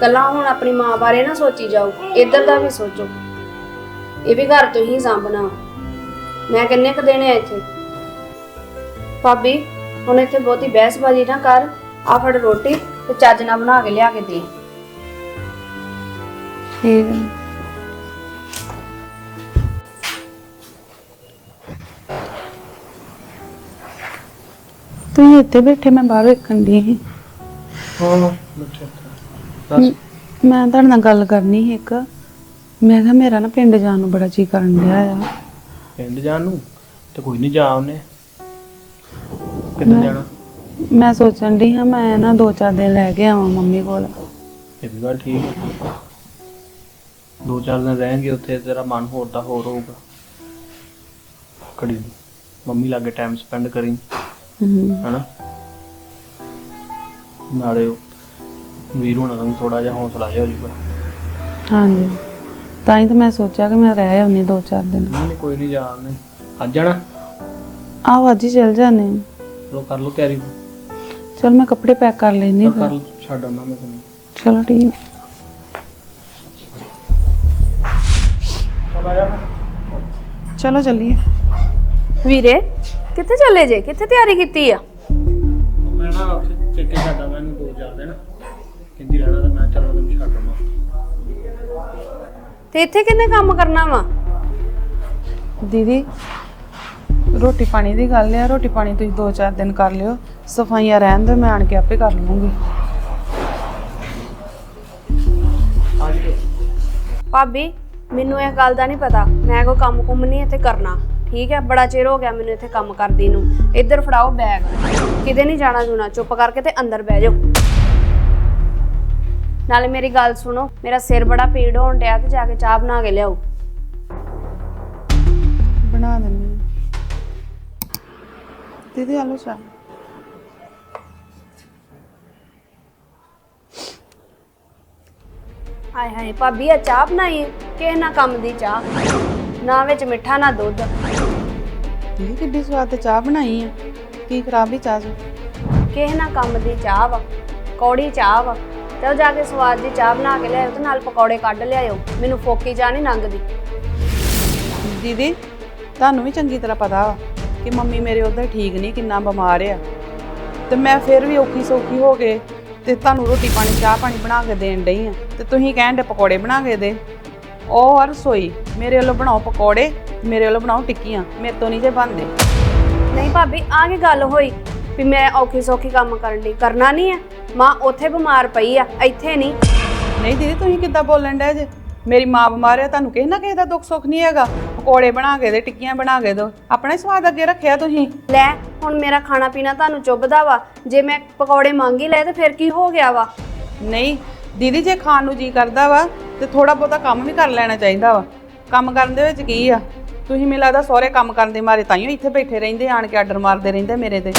Speaker 2: ਕੱਲਾ ਹੁਣ ਆਪਣੀ ਮਾਂ ਬਾਰੇ ਨਾ ਸੋਚੀ ਜਾਓ, ਇੱਧਰ ਦਾ ਵੀ ਸੋਚੋ। ਇਹ ਵੀ ਘਰ ਤੋਂ ਹੀ ਸਾਂਭਣਾ। ਵਾ। ਮੈਂ ਕਿੰਨੇ ਕੁ ਦੇਣੇ ਆ ਇੱਥੇ? ਭਾਬੀ ਹੁਣ ਇੱਥੇ ਬਹੁਤੀ ਬਹਿਸਬਾਜ਼ੀ ਨਾ ਕਰ। ਆ ਫੜ ਰੋਟੀ ਤੇ ਚੱਜ ਨਾਲ ਬਣਾ ਕੇ ਲਿਆ ਕੇ ਦੇ।
Speaker 1: ਠੀਕ ਹੈ ਤੁਸੀਂ ਇੱਥੇ ਬੈਠੇ ਮੈਂ ਬਾਹਰ ਵੇਖਣ ਦੀ ਸੀ।
Speaker 4: ਹਾਂ ਦੱਸ।
Speaker 1: ਮੈਂ ਤੁਹਾਡੇ ਨਾਲ ਗੱਲ ਕਰਨੀ ਸੀ ਇੱਕ। ਮੈਂ ਕਿਹਾ ਮੇਰਾ ਨਾ ਪਿੰਡ ਜਾਣ ਨੂੰ ਬੜਾ ਜੀ ਕਰਨ ਡਿਆ ਆ।
Speaker 4: ਪਿੰਡ ਜਾਣ ਨੂੰ ਤੇ ਕੋਈ ਨਹੀਂ ਜਾ ਉਹਨੇ ਕਿੱਥੇ ਜਾਣਾ?
Speaker 1: ਮੈਂ ਸੋਚਣ ਦੀ ਹਾਂ ਮੈਂ ਨਾ ਦੋ ਚਾਰ ਦਿਨ ਲੈ ਕੇ ਆਵਾਂ ਮੰਮੀ ਕੋਲ।
Speaker 4: ਇਹ ਵੀ ਗੱਲ ਠੀਕ ਹੈ ਦੋ ਚਾਰ ਦਿਨ ਰਹਿਣਗੇ ਉੱਥੇ ਤੇਰਾ ਮਨ ਹੋਰ ਦਾ ਹੋਰ ਹੋਊਗਾ। ਕੜੀ ਮੰਮੀ ਲਾਗੇ ਟਾਈਮ ਸਪੈਂਡ ਕਰੀ।
Speaker 1: ਹਮ,
Speaker 4: ਹਨਾ? ਨਾਲੇ ਉਹ ਵੀਰ ਹੋਣਾ ਨੂੰ ਥੋੜਾ ਜਿਹਾ ਹੌਸਲਾ ਜਿਹਾ ਹੋ ਜੂਗਾ।
Speaker 1: ਹਾਂਜੀ। ਤਾਂ ਹੀ ਤਾਂ ਮੈਂ ਸੋਚਿਆ ਕਿ ਮੈਂ ਰਹਿ ਆਉਣੀ ਦੋ ਚਾਰ ਦਿਨ।
Speaker 4: ਨਹੀਂ ਕੋਈ ਨਹੀਂ ਅੱਜ ਜਾਣਾ?
Speaker 1: ਆਓ ਅੱਜ ਹੀ ਚੱਲ ਹਾਂ।
Speaker 4: ਚਲੋ ਕਰ ਲਓ ਤਿਆਰੀ।
Speaker 1: ਚਲ ਮੈਂ ਕੱਪੜੇ ਪੈਕ ਕਰ ਲੈਣੀ
Speaker 4: ਕਰ
Speaker 1: ਫਿਰ।
Speaker 4: ਛੱਡ ਆਉਣਾ ਮੈਂ ਤੈਨੂੰ।
Speaker 1: ਚਲੋ ਠੀਕ ਹੈ। ਚਲੋ ਚੱਲੀਏ।
Speaker 2: ਵੀਰੇ ਕਿੱਥੇ ਚੱਲੇ ਜੇ? ਕਿੱਥੇ ਤਿਆਰੀ ਕੀਤੀ ਆ?
Speaker 4: ਮੈਂ ਨਾ ਉੱਥੇ ਚਿੱਟੇ ਛੱਡਾ ਮੈਨੂੰ ਦੋ ਚਾਰ ਦਿਨ। ਕਹਿੰਦੀ ਰਹਿਣਾ ਤਾਂ ਮੈਂ ਚਲੋ ਤੈਨੂੰ ਛੱਡ ਆਉਣਾ
Speaker 2: ਤੇ ਇੱਥੇ ਕਿੰਨੇ ਕੰਮ ਕਰਨਾ ਵਾ?
Speaker 1: ਦੀਦੀ ਰੋਟੀ ਪਾਣੀ ਦੀ ਗੱਲ ਆ ਰੋਟੀ ਪਾਣੀ ਤੁਸੀਂ ਦੋ ਚਾਰ ਦਿਨ ਕਰ ਲਿਓ ਸਫਾਈਆਂ ਰਹਿਣ ਦਿਓ ਮੈਂ ਆਣ ਕੇ ਆਪੇ ਕਰ ਲਵਾਂਗੀ।
Speaker 2: ਭਾਬੀ ਮੈਨੂੰ ਇਹ ਗੱਲ ਦਾ ਨਹੀਂ ਪਤਾ ਮੈਂ ਕੋਈ ਕੰਮ ਕੁੰਮ ਨਹੀਂ ਇੱਥੇ ਕਰਨਾ। ਠੀਕ ਹੈ ਬੜਾ ਚਿਰ ਹੋ ਗਿਆ ਮੈਨੂੰ ਇੱਥੇ ਕੰਮ ਕਰਦੀ ਨੂੰ। ਇੱਧਰ ਫੜਾਓ ਬੈਗ। ਕਿਤੇ ਨਹੀਂ ਜਾਣਾ ਜੂਣਾ ਚੁੱਪ ਕਰਕੇ ਤੇ ਅੰਦਰ ਬਹਿ ਜਾਓ। ਨਾਲੇ ਮੇਰੀ ਗੱਲ ਸੁਣੋ ਮੇਰਾ ਸਿਰ ਬੜਾ ਪੀੜ ਹੋਣ ਡਿਆ ਤੇ ਜਾ ਕੇ ਚਾਹ ਬਣਾ ਕੇ ਲਿਆਓ।
Speaker 1: ਬਣਾ ਦਿੰਦੀ ਹਾਂ। ਦੀਦੀ ਆਲੋ ਚਾਹ।
Speaker 2: ਹਾਏ ਹਾਏ ਭਾਬੀ ਆ ਚਾਹ ਬਣਾਈ? ਕਿਸ ਨਾ ਕੰਮ ਦੀ ਚਾਹ। ਨਾ ਵਿੱਚ ਮਿੱਠਾ ਨਾ ਦੁੱਧ।
Speaker 1: ਦੀਦੀ ਕਿੱਡੀ ਸਵਾਦ ਤੇ ਚਾਹ ਬਣਾਈ ਆ। ਕੀ ਖਰਾਬ ਹੀ ਚਾਹ ਚੋਂ
Speaker 2: ਕਿਸੇ ਨਾ ਕੰਮ ਦੀ ਚਾਹ ਵਾ ਕੌੜੀ ਚਾਹ ਵਾ। ਚਲ ਜਾ ਕੇ ਸਵਾਦ ਦੀ ਚਾਹ ਬਣਾ ਕੇ ਲਿਆਇਓ ਤੇ ਨਾਲ ਪਕੌੜੇ ਕੱਢ ਲਿਆਇਓ। ਮੈਨੂੰ ਫੋਕੀ ਚਾਹ ਨਹੀਂ ਲੰਘਦੀ।
Speaker 1: ਦੀਦੀ ਤੁਹਾਨੂੰ ਵੀ ਚੰਗੀ ਤਰ੍ਹਾਂ ਪਤਾ ਵਾ ਕਿ ਮੰਮੀ ਮੇਰੇ ਉਧਰ ਠੀਕ ਨਹੀਂ ਕਿੰਨਾ ਬਿਮਾਰ ਆ। ਤੇ ਮੈਂ ਫਿਰ ਵੀ ਔਖੀ ਸੌਖੀ ਹੋ ਕੇ ਤੇ ਤੁਹਾਨੂੰ ਰੋਟੀ ਪਾਣੀ ਚਾਹ ਪਾਣੀ ਬਣਾ ਕੇ ਦੇਣ ਡਈ ਆ। ਤੇ ਤੁਸੀਂ ਕਹਿਣ ਦੇ ਪਕੌੜੇ ਬਣਾ ਕੇ ਦੇ। ਉਹ ਆ ਰਸੋਈ ਮੇਰੇ ਵੱਲੋਂ ਬਣਾਓ ਪਕੌੜੇ ਮੇਰੇ ਵੱਲੋਂ ਬਣਾਓ ਟਿੱਕੀਆਂ ਮੇਰੇ ਤੋਂ ਨਹੀਂ ਜੇ ਬਣਦੇ।
Speaker 2: ਨਹੀਂ ਭਾਬੀ ਆ ਕੀ ਗੱਲ ਹੋਈ? ਵੀ ਮੈਂ ਔਖੀ ਸੌਖੀ ਕੰਮ ਕਰਨ ਦੀ ਕਰਨਾ ਨਹੀਂ ਹੈ ਮਾਂ ਉੱਥੇ ਬਿਮਾਰ ਪਈ ਆ ਇੱਥੇ ਨਹੀਂ।
Speaker 1: ਨਹੀਂ ਦੀਦੀ ਤੁਸੀਂ ਕਿੱਦਾਂ ਬੋਲਣ ਡਏ ਜੇ? ਮੇਰੀ ਮਾਂ ਬਿਮਾਰ ਆ ਤੁਹਾਨੂੰ ਕਿਸੇ ਨਾ ਕਿਸੇ ਦਾ ਦੁੱਖ ਸੁੱਖ ਨਹੀਂ ਹੈਗਾ। ਪਕੌੜੇ ਬਣਾ ਕੇ ਦੇ ਟਿੱਕੀਆਂ ਬਣਾ ਕੇ ਦਿਓ ਆਪਣਾ ਹੀ ਸਵਾਦ ਅੱਗੇ ਰੱਖਿਆ ਤੁਸੀਂ।
Speaker 2: ਲੈ ਹੁਣ ਮੇਰਾ ਖਾਣਾ ਪੀਣਾ ਤੁਹਾਨੂੰ ਚੁੱਭਦਾ ਵਾ। ਜੇ ਮੈਂ ਪਕੌੜੇ ਮੰਗ ਹੀ ਲਏ ਤੇ ਫਿਰ ਕੀ ਹੋ ਗਿਆ ਵਾ?
Speaker 1: ਨਹੀਂ ਦੀਦੀ ਜੇ ਖਾਣ ਨੂੰ ਜੀ ਕਰਦਾ ਵਾ ਤੇ ਥੋੜਾ ਬਹੁਤਾ ਕੰਮ ਵੀ ਕਰ ਲੈਣਾ ਚਾਹੀਦਾ ਵਾ। ਕੰਮ ਕਰਨ ਦੇ ਵਿੱਚ ਕੀ ਆ? ਤੁਸੀਂ ਮੈਨੂੰ ਲੱਗਦਾ ਸਹੁਰੇ ਕੰਮ ਕਰਨ ਦੇ ਮਾਰੇ ਤਾਈਓ ਇੱਥੇ ਬੈਠੇ ਰਹਿੰਦੇ ਆਣ ਕੇ ਆਰਡਰ ਮਾਰਦੇ ਰਹਿੰਦੇ ਮੇਰੇ ਤੇ।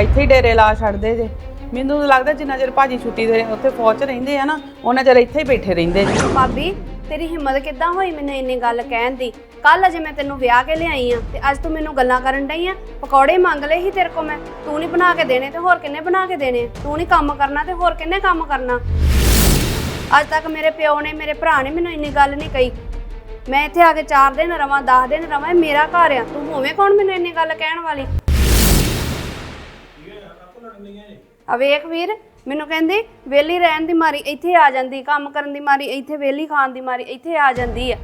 Speaker 1: ਇੱਥੇ ਹੀ ਡੇਰੇ ਲਾ ਛੱਡਦੇ ਜੇ। ਮੈਨੂੰ ਤਾਂ ਲੱਗਦਾ ਜਿੰਨਾ ਚਿਰ ਭਾਜੀ ਛੁੱਟੀ ਦੇ ਉੱਥੇ ਫੌਜ 'ਚ ਰਹਿੰਦੇ ਆ ਨਾ, ਉਹਨਾਂ ਚਿਰ ਇੱਥੇ ਹੀ ਬੈਠੇ ਰਹਿੰਦੇ ਜੀ।
Speaker 2: ਭਾਬੀ, ਤੇਰੀ ਹਿੰਮਤ ਕਿੱਦਾਂ ਹੋਈ ਮੈਨੂੰ ਇੰਨੀ ਗੱਲ ਕਹਿਣ ਦੀ? ਕੱਲ ਅਜੇ ਮੈਂ ਤੈਨੂੰ ਵਿਆਹ ਕੇ ਲਿਆਈ ਆ ਤੇ ਅੱਜ ਤੂੰ ਮੈਨੂੰ ਗੱਲਾਂ ਕਰਨ ਡਈ ਆ। ਪਕੌੜੇ ਮੰਗ ਲਏ ਸੀ ਤੇਰੇ ਕੋ ਮੈਂ। ਤੂੰ ਨਹੀਂ ਬਣਾ ਕੇ ਦੇਣੇ ਤੇ ਹੋਰ ਕਿੰਨੇ ਬਣਾ ਕੇ ਦੇਣੇ? ਤੂੰ ਨਹੀਂ ਕੰਮ ਕਰਨਾ ਤੇ ਹੋਰ ਕਿੰਨੇ ਕੰਮ ਕਰਨਾ? ਅੱਜ ਤੱਕ ਮੇਰੇ ਪਿਓ ਨੇ, ਮੇਰੇ ਭਰਾ ਨੇ ਮੈਨੂੰ ਇੰਨੀ ਗੱਲ ਨਹੀਂ ਕਹੀ। ਮੈਂ ਇੱਥੇ ਆ ਕੇ 4 ਦਿਨ ਰਵਾਂ 10 ਦਿਨ ਰਵਾਂ, ਇਹ ਮੇਰਾ ਘਰ ਆ। ਤੂੰ ਹੋਵੇਂ ਕੌਣ ਮੈਨੂੰ ਇੰਨੀ ਗੱਲ ਕਹਿਣ ਵਾਲੀ? ਆ ਵੇਖ ਵੀਰ ਮੈਨੂੰ ਕਹਿੰਦੀ ਵੇਲੀ ਰਹਿਣ ਦੀ ਮਾਰੀ ਇੱਥੇ ਆ ਜਾਂਦੀ ਕੰਮ ਕਰਨ ਦੀ ਮਾਰੀ ਇੱਥੇ ਵੇਲੀ ਖਾਣ ਦੀ ਮਾਰੀ ਇੱਥੇ ਆ ਜਾਂਦੀ ਆ।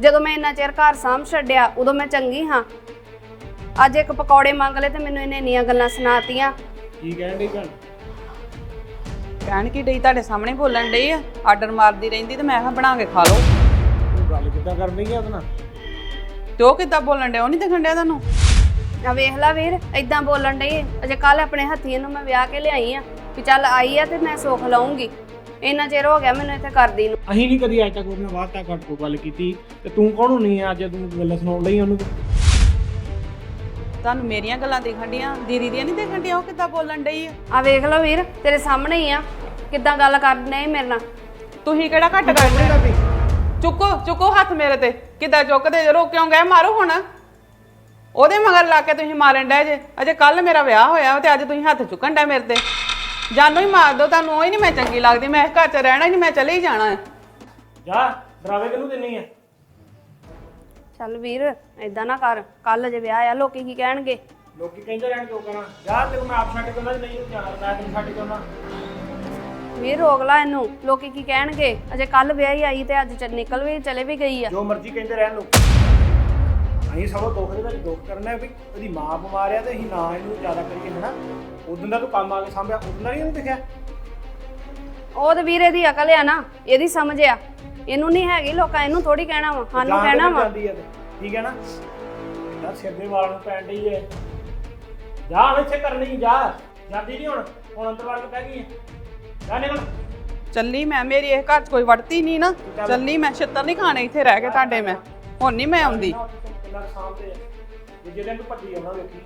Speaker 2: ਜਦੋਂ ਮੈਂ ਇੰਨਾ ਚਿਰ ਘਰ ਸਾਂਭ ਛੱਡਿਆ ਉਦੋਂ ਮੈਂ ਚੰਗੀ ਹਾਂ। ਅੱਜ ਇੱਕ ਪਕੌੜੇ ਮੰਗ ਲਏ ਤੇ ਮੈਨੂੰ ਇਹਨੇ ਇੰਨੀਆਂ ਗੱਲਾਂ ਸੁਣਾਤੀਆਂ।
Speaker 4: ਕੀ ਕਹਿਣ ਡਈ ਭੈਣ?
Speaker 1: ਕਹਿਣ ਕੀ ਡਈ ਤੁਹਾਡੇ ਸਾਹਮਣੇ ਬੋਲਣ ਡਈ ਆ? ਆਰਡਰ ਮਾਰਦੀ ਰਹਿੰਦੀ ਤੇ ਮੈਂ ਕਿਹਾ ਬਣਾ ਕੇ ਖਾ ਲਓ।
Speaker 4: ਤੂੰ ਗੱਲ ਕਿੱਦਾਂ ਕਰਨ ਡਈ ਆ ਉਹਦੇ ਨਾਲ?
Speaker 1: ਤੇ ਉਹ ਕਿੱਦਾਂ ਬੋਲਣ ਡਿਆ? ਉਹ ਨਹੀਂ ਦਿਖਣ ਡਿਆ ਤੁਹਾਨੂੰ?
Speaker 2: ਆ ਵੇਖ ਲੈ ਵੀਰ ਇਦਾਂ ਬੋਲਣ ਡਈ ਅਜੇ ਕੱਲ ਆਪਣੇ ਹੱਥੀਂ ਇਹਨੂੰ ਮੈਂ ਵਿਆਹ ਕੇ ਲਿਆਈ ਆ ਵੀ ਚੱਲ ਆਈ ਆ ਤੇ ਮੈਂ ਸੁੱਖ ਲਊਂਗੀ। ਇੰਨਾ ਚਿਰ ਹੋ ਗਿਆ ਮੈਨੂੰ ਇੱਥੇ ਕਰਦੀ ਨੂੰ।
Speaker 4: ਅਸੀਂ ਨਹੀਂ ਕਦੀ ਅੱਜ ਤੱਕ ਉਹਨੇ ਤੱਕ ਘੱਟ ਕੋ ਗੱਲ ਕੀਤੀ। ਤੇ ਤੂੰ ਕੌਣ ਹੁੰਨੀ ਆ ਅੱਜ ਤੂੰ ਗੱਲ ਸੁਣਾਉਣ ਲਈ ਉਹਨੂੰ?
Speaker 1: ਤੁਹਾਨੂੰ ਮੇਰੀਆਂ ਗੱਲਾਂ ਦਿਖਣ ਡੀਆਂ ਦੀਦੀ ਦੀਆਂ ਨਹੀਂ ਦਿਖਣ ਡੀਆਂ ਉਹ ਕਿੱਦਾਂ ਬੋਲਣ ਡਈ ਆ?
Speaker 2: ਆ ਵੇਖ ਲਓ ਵੀਰ ਤੇਰੇ ਸਾਹਮਣੇ ਹੀ ਆ। ਕਿੱਦਾਂ ਗੱਲ ਕਰਦੇ ਮੇਰੇ ਨਾਲ।
Speaker 1: ਤੁਸੀਂ ਕਿਹੜਾ ਘੱਟ ਕਰਦੇ? ਚੁੱਕੋ ਚੁੱਕੋ ਹੱਥ ਮੇਰੇ ਤੇ। ਕਿੱਦਾਂ ਚੁੱਕਦੇ? ਜੇ ਰੋਕ ਕਿਉਂ ਗਏ ਮਾਰੋ ਹੁਣ। ਉਹਦੇ ਮਗਰ ਲਾ ਕੇ ਤੁਸੀਂ ਮਾਰਨ ਡਏ ਜੇ। ਅਜੇ ਕੱਲ ਮੇਰਾ ਵਿਆਹ ਹੋਇਆ ਤੇ ਅੱਜ ਤੁਸੀਂ ਹੱਥ ਚੁੱਕਣ ਡਏ ਮੇਰੇ ਤੇ। ਜਾਨੋਂ ਹੀ ਮਾਰ ਦੋ ਤੁਹਾਨੂੰ ਉਹ ਹੀ ਨਹੀਂ ਮੈਂ ਚੰਗੀ ਲੱਗਦੀ। ਮੈਂ ਇਸ ਘਰ 'ਚ ਰਹਿਣਾ ਹੀ ਨਹੀਂ ਮੈਂ ਚਲੇ ਹੀ ਜਾਣਾ ਹੈ।
Speaker 4: ਜਾ ਡਰਾਵੇ ਕਿਹਨੂੰ ਦਿੰਨੀ ਆ?
Speaker 2: ਚੱਲ ਵੀਰ ਏਦਾਂ ਨਾ ਕਰ। ਕੱਲ ਜੇ ਵਿਆਹ ਆ ਲੋਕੀ ਕੀ ਕਹਿਣਗੇ?
Speaker 4: ਲੋਕੀ ਕਹਿੰਦੇ ਰਹਿਣ ਕਿਉਂ ਕਰਾਂ ਜਾ ਤੇ ਮੈਂ ਆਪ ਛੱਡ ਕੇ ਉਹਨਾਂ ਨਹੀਂ ਜਾਣਾ ਮੈਂ ਤੈਨੂੰ ਛੱਡ ਕੇ ਉਹਨਾਂ
Speaker 2: ਵੀਰ ਰੋਕ ਲਾ ਇਹਨੂੰ। ਲੋਕੀ ਕੀ ਕਹਿਣਗੇ? ਅਜੇ ਕੱਲ ਵਿਆਹ ਹੀ ਆਈ ਤੇ ਅੱਜ ਚ ਨਿਕਲ ਵੀ ਚਲੇ ਵੀ ਗਈ ਆ।
Speaker 4: ਜੋ ਮਰਜ਼ੀ ਕਹਿੰਦੇ ਰਹਿਣ ਲੋਕ। ਅਸੀਂ ਸਭ ਦੁੱਖ ਦੇ ਵਿੱਚ ਦੁੱਖ ਕਰਨਾ ਵੀ ਉਹਦੀ ਮਾਂ ਬਿਮਾਰ ਆ ਤੇ ਅਸੀਂ ਨਾ ਇਹਨੂੰ ਜ਼ਿਆਦਾ ਕਰੀਏ ਹਨਾ? ਉਦੋਂ ਦਾ ਤੂੰ ਕੰਮ ਆ ਕੇ ਸਾਂਭਿਆ ਉਦੋਂ ਦਾ ਨਹੀਂ ਇਹਨੂੰ ਦਿਖਿਆ?
Speaker 2: ਉਹ ਤੇ ਵੀਰ ਇਹਦੀ ਅਕਲ ਆ ਨਾ ਇਹਦੀ ਸਮਝ ਆ। ਇਹਨੂੰ ਨਹੀਂ ਹੈਗੀ ਲੋਕਾਂ ਇਹਨੂੰ ਥੋੜੀ ਕਹਿਣਾ ਵਾ ਸਾਨੂੰ
Speaker 4: ਜਾਨ
Speaker 2: ਕਹਿਣਾ ਵਾ।
Speaker 4: ਜਾਂਦੀ ਆ ਤੇ ਠੀਕ ਹੈ ਨਾ? ਇਹਦਾ ਸਿਰ ਦੇ ਵਾਲ ਨੂੰ ਪੈਣ ਡਈ ਏ ਜਾ ਹੁਣ ਇੱਥੇ ਕਰਨੀ ਜਾ। ਜਾਂਦੀ ਨਹੀਂ ਹੁਣ ਹੁਣ ਅੰਦਰ ਵੜ ਕੇ ਬਹਿ ਗਈ ਏ। ਜਾ ਨਿਕਲ।
Speaker 1: ਚੱਲੀ ਮੈਂ ਮੇਰੀ ਇਹ ਘਰ 'ਚ ਕੋਈ ਵੜਤੀ ਨਹੀਂ ਨਾ। ਚੱਲੀ। ਮੈਂ ਛਿੱਤਰ ਨਹੀਂ ਖਾਣੇ ਇੱਥੇ ਰਹਿ ਕੇ ਤੁਹਾਡੇ ਮੈਂ। ਹੁਣ ਨਹੀਂ ਮੈਂ ਆਉਂਦੀ।
Speaker 4: ਕਿੰਨਾ ਕੁ ਸਾਂਭਦੇ ਆ। ਜੇ ਜਿਹਦੇ ਨੂੰ ਭੱਜੀ ਆਉਣਾ ਵੇਖੀ।